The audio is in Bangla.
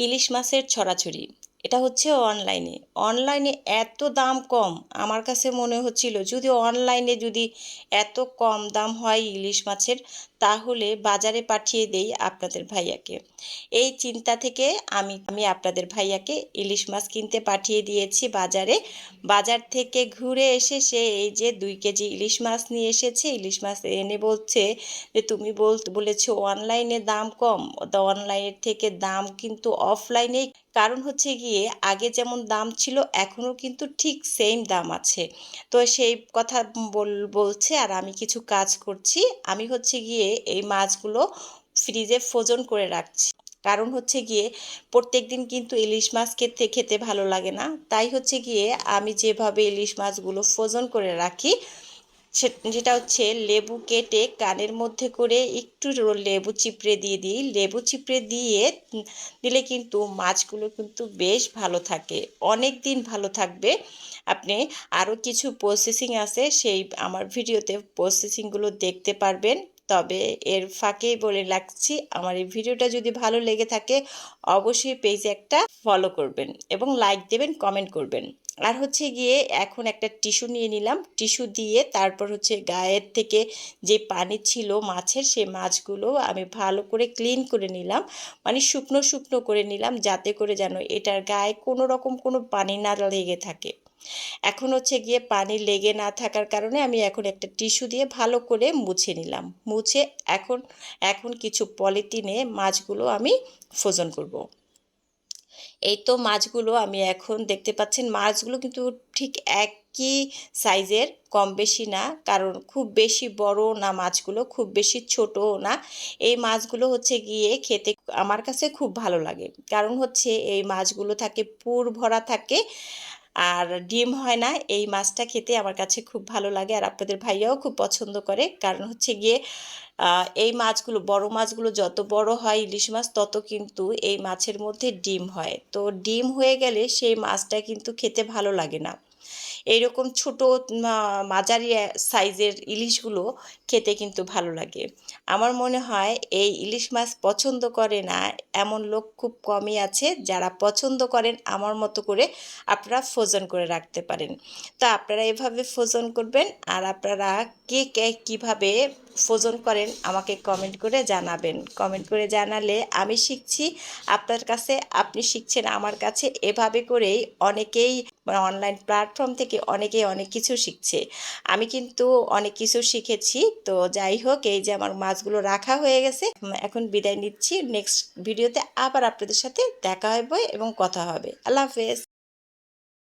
ইলিশ মাছের ছড়াছড়ি। এটা হচ্ছে অনলাইনে। অনলাইনে এত দাম কম। আমার কাছে মনে হচ্ছিল, যদি অনলাইনে যদি এত কম দাম হয় ইলিশ মাছের তাহলে বাজারে পাঠিয়ে দেই আপনাদের ভাইয়াকে। এই চিন্তা থেকে আমি আমি আপনাদের ভাইয়াকে ইলিশ মাছ কিনতে পাঠিয়ে দিয়েছি বাজারে। বাজার থেকে ঘুরে এসে সে এই যে দুই কেজি ইলিশ মাছ নিয়ে এসেছে, ইলিশ মাছ এনে বলছে যে, তুমি বল, বলেছ অনলাইনে দাম কম। অনলাইনের থেকে দাম কিন্তু অফলাইনেই। কারণ হচ্ছে গিয়ে আগে যেমন দাম ছিল, এখনও কিন্তু ঠিক সেম দাম আছে। তো সেই কথা বল, বলছে, আর আমি কিছু কাজ করছি। আমি হচ্ছে গিয়ে এই মাছগুলো ফ্রিজে ফ্রোজন করে রাখছি। কারণ হচ্ছে গিয়ে প্রত্যেক দিন কিন্তু ইলিশ মাছ খেতে খেতে ভালো লাগে না। তাই হচ্ছে গিয়ে আমি যেভাবে ইলিশ মাছগুলো ফ্রোজন করে রাখি যেটা হচ্ছে লেবু কেটে কানের মধ্যে করে একটু লেবু চিপড়ে দিয়ে দিই। লেবু চিপড়ে দিয়ে দিলে কিন্তু মাছগুলো কিন্তু বেশ ভালো থাকে অনেক দিন ভালো থাকবে। আপনি আরও কিছু প্রসেসিং আছে, সেই আমার ভিডিওতে প্রসেসিংগুলো দেখতে পারবেন। তবে এর ফাঁকেই বলে রাখছি, আমার এই ভিডিওটা যদি ভালো লেগে থাকে, অবশ্যই পেজে একটা ফলো করবেন এবং লাইক দেবেন কমেন্ট করবেন। আর হচ্ছে গিয়ে এখন একটা টিস্যু নিয়ে নিলাম। টিস্যু দিয়ে তারপর হচ্ছে গায়ের থেকে যে পানি ছিল মাছের সেই মাছগুলো আমি ভালো করে ক্লিন করে নিলাম। মানে শুকনো শুকনো করে নিলাম, যাতে করে যেন এটার গায়ে কোনো রকম কোনো পানি না লেগে থাকে। এখন হচ্ছে গিয়ে পানি লেগে না থাকার কারণে আমি এখন একটা টিস্যু দিয়ে ভালো করে মুছে নিলাম। মুছে এখন এখন কিছু পলিথিনে মাছগুলো আমি ফোজন করব। এই তো মাছগুলো আমি এখন দেখতে পাচ্ছেন, মাছগুলো কিন্তু ঠিক একই সাইজের, কম বেশি না, কারণ খুব বেশি বড় না মাছগুলো, খুব বেশি ছোটও না। এই মাছগুলো হচ্ছে গিয়ে খেতে আমার কাছে খুব ভালো লাগে। কারণ হচ্ছে এই মাছগুলো থাকে, পুর ভরা থাকে আর ডিম হয় না, এই মাছটা খেতে আমার কাছে খুব ভালো লাগে আর আপনাদের ভাইয়াও খুব পছন্দ করে। কারণ হচ্ছে গিয়ে এই মাছগুলো, বড় মাছগুলো যত বড় হয় ইলিশ মাছ, তত কিন্তু এই মাছের মধ্যে ডিম হয়। তো ডিম হয়ে গেলে সেই মাছটা কিন্তু খেতে ভালো লাগে না। এইরকম ছোট মাঝারি সাইজের ইলিশগুলো খেতে কিন্তু ভালো লাগে। আমার মনে হয় এই ইলিশ মাছ পছন্দ করে না, এমন লোক খুব কমই আছে যারা পছন্দ করেন আমার মতো করে আপনারা ফ্রোজন করে রাখতে পারেন। তো আপনারা এভাবে ফ্রোজন করবেন আর আপনারা কে কে, কীভাবে ফ্রোজন করেন আমাকে কমেন্ট করে জানাবেন। কমেন্ট করে জানালে আমি শিখছি, আপনার কাছে আপনি শিখছেন আমার কাছে। এভাবে করেই অনেকেই অনলাইন প্ল্যাটফর্ম থেকে অনেকেই অনেক কিছু শিখছে। আমি কিন্তু অনেক কিছু শিখেছি, তো যাই হোক, এই যে আমার মাছগুলো রাখা হয়ে গেছে এখন বিদায় নিচ্ছি। নেক্সট ভিডিওতে আবার আপনাদের সাথে দেখা হবে এবং কথা হবে। আল্লাহ হাফেজ।